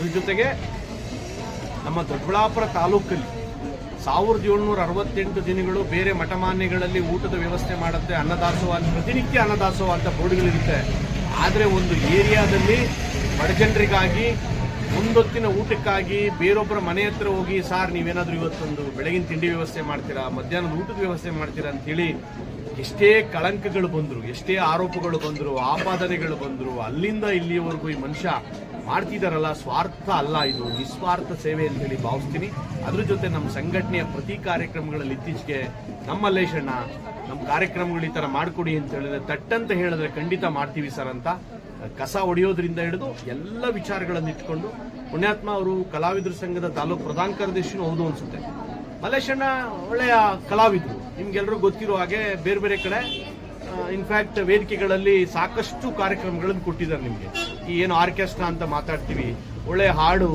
ಇದ್ರ ಜೊತೆಗೆ ನಮ್ಮ ದೊಡ್ಡಬಳ್ಳಾಪುರ ತಾಲೂಕಲ್ಲಿ ಸಾವಿರದ ಏಳ್ನೂರ ಅರವತ್ತೆಂಟು ದಿನಗಳು ಬೇರೆ ಮಠಮಾನ್ಯಗಳಲ್ಲಿ ಊಟದ ವ್ಯವಸ್ಥೆ ಮಾಡುತ್ತೆ, ಅನ್ನದಾಸೋಹ, ಪ್ರತಿನಿತ್ಯ ಅನ್ನದಾಸೋಹ ಅಂತ ಬೋರ್ಡ್ಗಳಿರುತ್ತೆ. ಆದರೆ ಒಂದು ಏರಿಯಾದಲ್ಲಿ ಬಡಜನರಿಗಾಗಿ ಮುಂದೊತ್ತಿನ ಊಟಕ್ಕಾಗಿ ಬೇರೊಬ್ಬರ ಮನೆ ಹತ್ರ ಹೋಗಿ, ಸಾರ್, ನೀವೇನಾದರೂ ಇವತ್ತೊಂದು ಬೆಳಗಿನ ತಿಂಡಿ ವ್ಯವಸ್ಥೆ ಮಾಡ್ತೀರಾ, ಮಧ್ಯಾಹ್ನದ ಊಟದ ವ್ಯವಸ್ಥೆ ಮಾಡ್ತೀರಾ? ಅಂತೇಳಿ ಎಷ್ಟೇ ಕಳಂಕಗಳು ಬಂದರು, ಎಷ್ಟೇ ಆರೋಪಗಳು ಬಂದರು, ಆಪಾದನೆಗಳು ಬಂದರು, ಅಲ್ಲಿಂದ ಇಲ್ಲಿಯವರೆಗೂ ಈ ಮನುಷ್ಯ ಮಾಡ್ತಿದಾರಲ್ಲ, ಸ್ವಾರ್ಥ ಅಲ್ಲ ಇದು. ನಿಸ್ವಾರ್ಥ ಸೇವೆ ಅಂತ ಹೇಳಿ ಭಾವಿಸ್ತೀನಿ. ಅದ್ರ ಜೊತೆ ನಮ್ಮ ಸಂಘಟನೆಯ ಪ್ರತಿ ಕಾರ್ಯಕ್ರಮಗಳಲ್ಲಿ ಇತ್ತೀಚೆಗೆ ನಮ್ಮ ಲೇಷಣ್ಣ ನಮ್ಮ ಕಾರ್ಯಕ್ರಮಗಳು ಈ ಥರ ಮಾಡಿಕೊಡಿ ಅಂತ ಹೇಳಿದ್ರೆ ತಟ್ಟಂತ ಹೇಳಿದ್ರೆ ಖಂಡಿತ ಮಾಡ್ತೀವಿ ಸರ್ ಅಂತ. ಕಸ ಹೊಡೆಯೋದ್ರಿಂದ ಹಿಡಿದು ಎಲ್ಲ ವಿಚಾರಗಳನ್ನು ಇಟ್ಕೊಂಡು ಪುಣ್ಯಾತ್ಮ ಅವರು ಕಲಾವಿದರ ಸಂಘದ ತಾಲೂಕು ಪ್ರಧಾನ ಕಾರ್ಯದರ್ಶಿನೂ ಹೌದು ಅನ್ಸುತ್ತೆ. ಮಲ್ಲೇಶಣ್ಣ ಒಳ್ಳೆಯ ಕಲಾವಿದರು. ನಿಮ್ಗೆಲ್ರಿಗೂ ಗೊತ್ತಿರೋ ಹಾಗೆ ಬೇರೆ ಬೇರೆ ಕಡೆ ಇನ್ಫ್ಯಾಕ್ಟ್ ವೇದಿಕೆಗಳಲ್ಲಿ ಸಾಕಷ್ಟು ಕಾರ್ಯಕ್ರಮಗಳನ್ನು ಕೊಟ್ಟಿದ್ದಾರೆ ನಿಮಗೆ. ಏನು ಆರ್ಕೆಸ್ಟ್ರಾ ಅಂತ ಮಾತಾಡ್ತೀವಿ ಒಳ್ಳೆ ಹಾಡು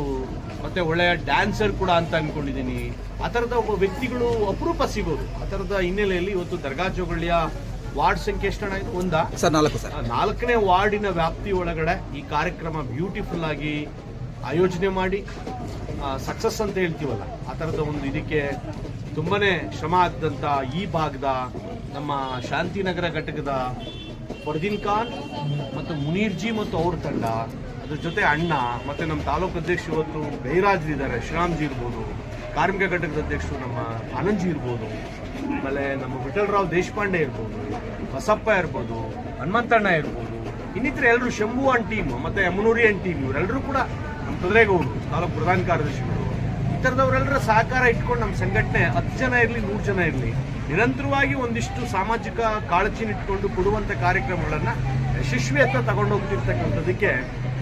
ಮತ್ತೆ ಒಳ್ಳೆಯ ಡ್ಯಾನ್ಸರ್ ಕೂಡ ಅಂತ ಅನ್ಕೊಂಡಿದ್ದೀನಿ. ಆ ಥರದ ಒಬ್ಬ ವ್ಯಕ್ತಿಗಳು ಅಪರೂಪ ಸಿಗೋದು. ಆ ಥರದ ಹಿನ್ನೆಲೆಯಲ್ಲಿ ಇವತ್ತು ದರ್ಗಾ ವಾರ್ಡ್ ಸಂಖ್ಯೆ ಎಷ್ಟು ಹಣ ಒಂದಾ? ಸರ್ ನಾಲ್ಕು ಸರ್. ನಾಲ್ಕನೇ ವಾರ್ಡಿನ ವ್ಯಾಪ್ತಿ ಒಳಗಡೆ ಈ ಕಾರ್ಯಕ್ರಮ ಬ್ಯೂಟಿಫುಲ್ ಆಗಿ ಆಯೋಜನೆ ಮಾಡಿ ಸಕ್ಸಸ್ ಅಂತ ಹೇಳ್ತೀವಲ್ಲ ಆ ಥರದ ಒಂದು ಇದಕ್ಕೆ ತುಂಬಾ ಶ್ರಮ ಆದಂಥ ಈ ಭಾಗದ ನಮ್ಮ ಶಾಂತಿನಗರ ಘಟಕದ ಫರ್ದೀನ್ ಖಾನ್ ಮತ್ತು ಮುನೀರ್ಜಿ ಮತ್ತು ಅವ್ರ ತಂಡ, ಅದ್ರ ಜೊತೆ ಅಣ್ಣ ಮತ್ತು ನಮ್ಮ ತಾಲೂಕು ಅಧ್ಯಕ್ಷ ಇವತ್ತು ಬೈರಾಜ್ರು ಇದ್ದಾರೆ, ಶ್ರೀರಾಮ್ಜಿ ಇರ್ಬೋದು, ಕಾರ್ಮಿಕ ಘಟಕದ ಅಧ್ಯಕ್ಷರು ನಮ್ಮ ಆನಂದ್ಜಿ ಇರ್ಬೋದು, ಆಮೇಲೆ ನಮ್ಮ ವಿಠಲರಾವ್ ದೇಶಪಾಂಡೆ ಇರ್ಬೋದು, ಬಸಪ್ಪ ಇರ್ಬೋದು ಹನುಮಂತಣ್ಣ ಇರ್ಬೋದು, ಇನ್ನಿತರ ಎಲ್ಲರೂ ಶಂಭು ಅಂಡ್ ಟೀಮ್ ಮತ್ತು ಯಮನೂರಿ ಅಂಡ್ ಟೀಮ್ ಇವರೆಲ್ಲರೂ ಕೂಡ ನಮ್ಮ ತೊಂದರೆಗೌಡರು, ತಾಲೂಕು ಪ್ರಧಾನ ಕಾರ್ಯದರ್ಶಿಗಳು. ಥರದವರೆಲ್ಲರ ಸಹಕಾರ ಇಟ್ಕೊಂಡು ನಮ್ಮ ಸಂಘಟನೆ ಹತ್ತು ಜನ ಇರಲಿ, ನೂರು ಜನ ಇರಲಿ, ನಿರಂತರವಾಗಿ ಒಂದಿಷ್ಟು ಸಾಮಾಜಿಕ ಕಾಳಜಿನ ಇಟ್ಕೊಂಡು ಕೊಡುವಂಥ ಕಾರ್ಯಕ್ರಮಗಳನ್ನು ಯಶಸ್ವಿ ಹತ್ರ ತಗೊಂಡೋಗ್ತಿರ್ತಕ್ಕಂಥದ್ದಕ್ಕೆ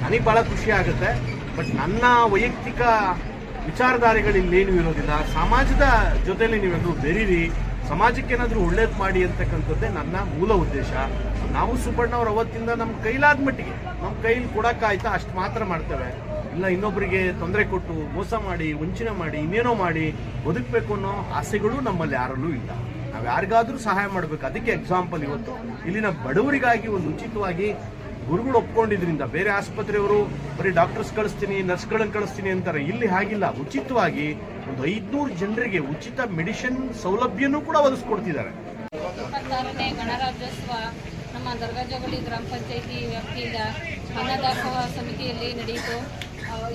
ನನಗೆ ಭಾಳ ಖುಷಿ ಆಗುತ್ತೆ. ಬಟ್ ನನ್ನ ವೈಯಕ್ತಿಕ ವಿಚಾರಧಾರೆಗಳು ಇಲ್ಲೇನು ಇರೋದಿಲ್ಲ. ಸಮಾಜದ ಜೊತೆಯಲ್ಲಿ ನೀವೆಲ್ಲರೂ ಬೆರೀರಿ. ಸಮಾಜಕ್ಕೆ ಏನಾದರೂ ಒಳ್ಳೇದು ಮಾಡಿ ಅಂತಕ್ಕಂಥದ್ದೇ ನನ್ನ ಮೂಲ ಉದ್ದೇಶ. ನಾವು ಸುಬ್ಬಣ್ಣ ಅವ್ರ ಅವತ್ತಿಂದ ನಮ್ಮ ಕೈಲಾದ ಮಟ್ಟಿಗೆ, ನಮ್ಮ ಕೈಲಿ ಕೊಡೋಕ್ಕಾಯ್ತಾ ಅಷ್ಟು ಮಾತ್ರ ಮಾಡ್ತೇವೆ. ಇಲ್ಲ ಇನ್ನೊಬ್ಬರಿಗೆ ತೊಂದರೆ ಕೊಟ್ಟು ಮೋಸ ಮಾಡಿ, ವಂಚನೆ ಮಾಡಿ, ಇನ್ನೇನೋ ಮಾಡಿ ಬದುಕಬೇಕು ಅನ್ನೋ ಆಸೆಗಳು ನಮ್ಮಲ್ಲಿ ಯಾರಲ್ಲೂ ಇಲ್ಲ. ನಾವು ಯಾರಿಗಾದರೂ ಸಹಾಯ ಮಾಡಬೇಕು. ಅದಕ್ಕೆ ಎಕ್ಸಾಂಪಲ್ ಇವತ್ತು. ಇಲ್ಲಿನ ಬಡವರಿಗಾಗಿ ಒಂದು ಉಚಿತವಾಗಿ ಗುರುಗಳು ಒಪ್ಕೊಂಡಿದ್ರಿಂದ ಬೇರೆ ಆಸ್ಪತ್ರೆಯವರು, ಬರೀ ಡಾಕ್ಟರ್ಸ್ ಕಳಿಸ್ತೀನಿ ನರ್ಸ್ಗಳನ್ನು ಕಳಿಸ್ತೀನಿ ಅಂತಾರೆ. ಇಲ್ಲಿ ಹಾಗಿಲ್ಲ. ಉಚಿತವಾಗಿ ಒಂದು ಐದ್ನೂರು ಜನರಿಗೆ ಉಚಿತ ಮೆಡಿಸಿನ್ ಸೌಲಭ್ಯನೂ ಕೂಡ ಒದಗಿಸ್ಕೊಡ್ತಿದ್ದಾರೆ. ಗಣರಾಜ್ಯೋತ್ಸವ ನಮ್ಮ ಗ್ರಾಮ ಪಂಚಾಯಿತಿ ವ್ಯಾಪ್ತಿಯಿಂದ ಅನ್ನದಾಸೋಹ ಸಮಿತಿಯಲ್ಲಿ ನಡೆಯಿತು.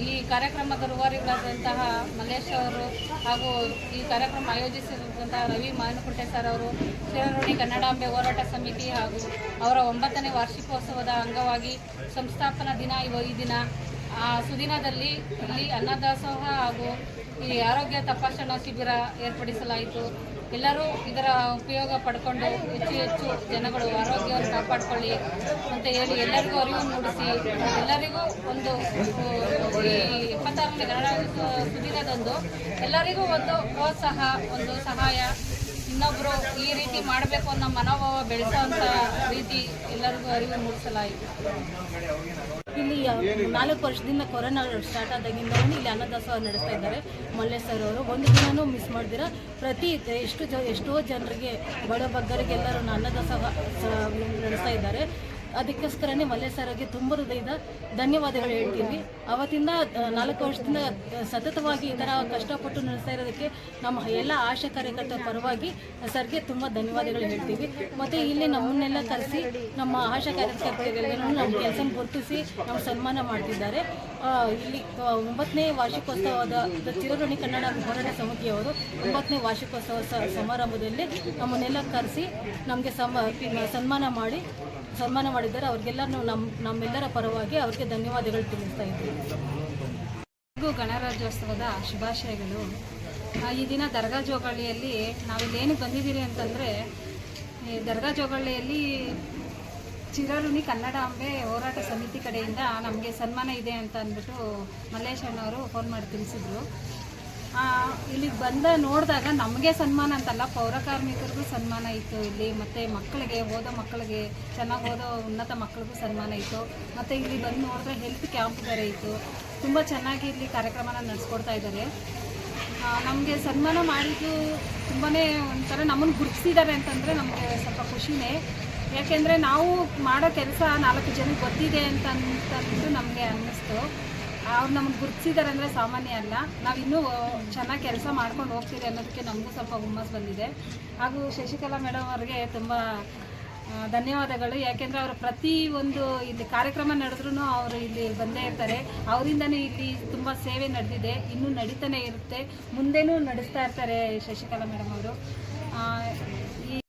ಈ ಕಾರ್ಯಕ್ರಮದ ರೂವಾರಿಗಳಾದಂತಹ ಮಲ್ಲೇಶ್ ಅವರು ಹಾಗೂ ಈ ಕಾರ್ಯಕ್ರಮ ಆಯೋಜಿಸಿರುವಂತಹ ರವಿ ಮಾನಕುಂಟೆ ಸರ್ ಅವರು ಶಿರರೋಣಿ ಕನ್ನಡಾಂಬೆ ಹೋರಾಟ ಸಮಿತಿ ಹಾಗೂ ಅವರ ಒಂಬತ್ತನೇ ವಾರ್ಷಿಕೋತ್ಸವದ ಅಂಗವಾಗಿ ಸಂಸ್ಥಾಪನಾ ದಿನ ಇವ ಈ ದಿನ. ಆ ಸುದಿನದಲ್ಲಿ ಇಲ್ಲಿ ಅನ್ನದಾಸೋಹ ಹಾಗೂ ಈ ಆರೋಗ್ಯ ತಪಾಸಣಾ ಶಿಬಿರ ಏರ್ಪಡಿಸಲಾಯಿತು. ಎಲ್ಲರೂ ಇದರ ಉಪಯೋಗ ಪಡ್ಕೊಂಡು ಹೆಚ್ಚು ಹೆಚ್ಚು ಜನಗಳು ಆರೋಗ್ಯವನ್ನು ಕಾಪಾಡಿಕೊಳ್ಳಿ ಅಂತ ಹೇಳಿ ಎಲ್ಲರಿಗೂ ಅರಿವು ಮೂಡಿಸಿ, ಎಲ್ಲರಿಗೂ ಒಂದು, ಈ ಎಪ್ಪತ್ತಾರನೇ ಗಣರಾಜ್ಯೋತ್ಸವ ಸುದಿನದಂದು ಎಲ್ಲರಿಗೂ ಒಂದು ಪ್ರೋತ್ಸಾಹ, ಒಂದು ಸಹಾಯ ಇನ್ನೊಬ್ಬರು ಈ ರೀತಿ ಮಾಡಬೇಕು ಅನ್ನೋ ಮನೋಭಾವ ಬೆಳೆಸೋಂಥ ರೀತಿ ಎಲ್ಲರಿಗೂ ಅರಿವು ಮೂಡಿಸಲಾಯಿತು. ಇಲ್ಲಿ ನಾಲ್ಕು ವರ್ಷದಿಂದ ಕೊರೋನಾ ಸ್ಟಾರ್ಟ್ ಆದಾಗಿಂದ ಇಲ್ಲಿ ಅನ್ನದಾಸೋಹ ನಡೆಸ್ತಾ ಇದ್ದಾರೆ. ಮಲ್ಲೇಶ್ ಸರ್ ಅವರು, ಒಂದು ದಿನನೂ ಮಿಸ್ ಮಾಡ್ದಿರಾ. ಪ್ರತಿ ಎಷ್ಟು ಜ, ಎಷ್ಟೋ ಜನರಿಗೆ ಬಡ ಬಗ್ಗರಿಗೆಲ್ಲರೂ ಅನ್ನದಾಸೋಹ ನಡೆಸ್ತಾ ಇದ್ದಾರೆ. ಅದಕ್ಕೋಸ್ಕರನೇ ಮಲ್ಲೇಶ್ ಸರ್ಗೆ ತುಂಬ ಹೃದಯದ ಧನ್ಯವಾದಗಳು ಹೇಳ್ತೀವಿ ಅವತ್ತಿಂದ ನಾಲ್ಕು ವರ್ಷದಿಂದ ಸತತವಾಗಿ ಈ ಥರ ಕಷ್ಟಪಟ್ಟು ನಡೆಸ್ತಾ ಇರೋದಕ್ಕೆ ನಮ್ಮ ಎಲ್ಲ ಆಶಾ ಕಾರ್ಯಕರ್ತರ ಪರವಾಗಿ ಸರ್ಗೆ ತುಂಬ ಧನ್ಯವಾದಗಳು ಹೇಳ್ತೀವಿ. ಮತ್ತು ಇಲ್ಲಿ ನಮ್ಮನ್ನೆಲ್ಲ ಕರೆಸಿ, ನಮ್ಮ ಆಶಾ ಕಾರ್ಯಕರ್ತರಿಗೆಲ್ಲರೂ ನಮ್ಮ ಕೆಲಸ ಗುರುತಿಸಿ, ನಮ್ಮ ಸನ್ಮಾನ ಮಾಡ್ತಿದ್ದಾರೆ. ಇಲ್ಲಿ ಒಂಬತ್ತನೇ ವಾರ್ಷಿಕೋತ್ಸವದ ಚಿರಋಣಿ ಕನ್ನಡ ಹೋರಾಟ ಸಮಿತಿಯವರು ಒಂಬತ್ತನೇ ವಾರ್ಷಿಕೋತ್ಸವ ಸಮಾರಂಭದಲ್ಲಿ ನಮ್ಮನ್ನೆಲ್ಲ ಕರೆಸಿ ನಮಗೆ ಸನ್ಮಾನ ಮಾಡಿ, ಸನ್ಮಾನ ಮಾಡಿದ್ದಾರೆ. ಅವ್ರಿಗೆಲ್ಲರೂ ನಮ್ಮ ನಮ್ಮೆಲ್ಲರ ಪರವಾಗಿ ಅವ್ರಿಗೆ ಧನ್ಯವಾದಗಳು ತಿಳಿಸ್ತಾ ಇದ್ದೀವಿ ಗಣರಾಜ್ಯೋತ್ಸವದ ಶುಭಾಶಯಗಳು. ಈ ದಿನ ದರ್ಗಾ ಜೋಗಳ್ಳಿಯಲ್ಲಿ ನಾವಿಲ್ಲೇನು ಬಂದಿದ್ದೀರಿ ಅಂತಂದರೆ ದರ್ಗಾ ಜೋಗಳ್ಳಿಯಲ್ಲಿ ಚಿರಋಣಿ ಕನ್ನಡಾಂಬೆ ಹೋರಾಟ ಸಮಿತಿ ಕಡೆಯಿಂದ ನಮಗೆ ಸನ್ಮಾನ ಇದೆ ಅಂತ ಅಂದ್ಬಿಟ್ಟು ಮಲ್ಲೇಶ್ ಅಣ್ಣವರು ಫೋನ್ ಮಾಡಿ ತಿಳಿಸಿದ್ರು. ಇಲ್ಲಿಗೆ ಬಂದ ನೋಡಿದಾಗ ನಮಗೆ ಸನ್ಮಾನ ಅಂತಲ್ಲ, ಪೌರ ಕಾರ್ಮಿಕರಿಗೂ ಸನ್ಮಾನ ಇತ್ತು ಇಲ್ಲಿ, ಮತ್ತು ಮಕ್ಕಳಿಗೆ, ಓದೋ ಮಕ್ಕಳಿಗೆ, ಚೆನ್ನಾಗಿ ಓದೋ ಉನ್ನತ ಮಕ್ಕಳಿಗೂ ಸನ್ಮಾನ ಇತ್ತು. ಮತ್ತು ಇಲ್ಲಿ ಬಂದು ನೋಡಿದ್ರೆ ಹೆಲ್ತ್ ಕ್ಯಾಂಪ್ ಬೇರೆ ಇತ್ತು. ತುಂಬ ಚೆನ್ನಾಗಿ ಇಲ್ಲಿ ಕಾರ್ಯಕ್ರಮನ ನಡೆಸ್ಕೊಡ್ತಾ ಇದ್ದಾರೆ ನಮಗೆ ಸನ್ಮಾನ ಮಾಡಿದ್ದು ತುಂಬಾ ಒಂಥರ ನಮ್ಮನ್ನು ಗುರುತಿಸಿದ್ದಾರೆ ಅಂತಂದರೆ ನಮಗೆ ಸ್ವಲ್ಪ ಖುಷಿನೇ. ಯಾಕೆಂದರೆ ನಾವು ಮಾಡೋ ಕೆಲಸ ನಾಲ್ಕು ಜನಕ್ಕೆ ಗೊತ್ತಿದೆ ಅಂತ ಅಂತಂದು ನಮಗೆ ಅನ್ನಿಸ್ತು. ಅವ್ರು ನಮ್ಗೆ ಗುರುತಿಸಿದ್ದಾರೆ ಅಂದರೆ ಸಾಮಾನ್ಯ ಅಲ್ಲ. ನಾವು ಇನ್ನೂ ಚೆನ್ನಾಗಿ ಕೆಲಸ ಮಾಡ್ಕೊಂಡು ಹೋಗ್ತೀವಿ ಅನ್ನೋದಕ್ಕೆ ನಮಗೂ ಸ್ವಲ್ಪ ಹುಮ್ಮಸ್ ಬಂದಿದೆ. ಹಾಗೂ ಶಶಿಕಲಾ ಮೇಡಮ್ ಅವ್ರಿಗೆ ತುಂಬ ಧನ್ಯವಾದಗಳು. ಯಾಕೆಂದರೆ ಅವರು ಪ್ರತಿ ಒಂದು ಇಲ್ಲಿ ಕಾರ್ಯಕ್ರಮ ನಡೆದ್ರೂ ಅವರು ಇಲ್ಲಿ ಬಂದೇ ಇರ್ತಾರೆ. ಅವರಿಂದನೇ ಇಲ್ಲಿ ತುಂಬ ಸೇವೆ ನಡೆದಿದೆ. ಇನ್ನೂ ನಡೀತಾನೆ ಇರುತ್ತೆ. ಮುಂದೆನೂ ನಡೆಸ್ತಾ ಇರ್ತಾರೆ ಶಶಿಕಲಾ ಮೇಡಮ್ ಅವರು.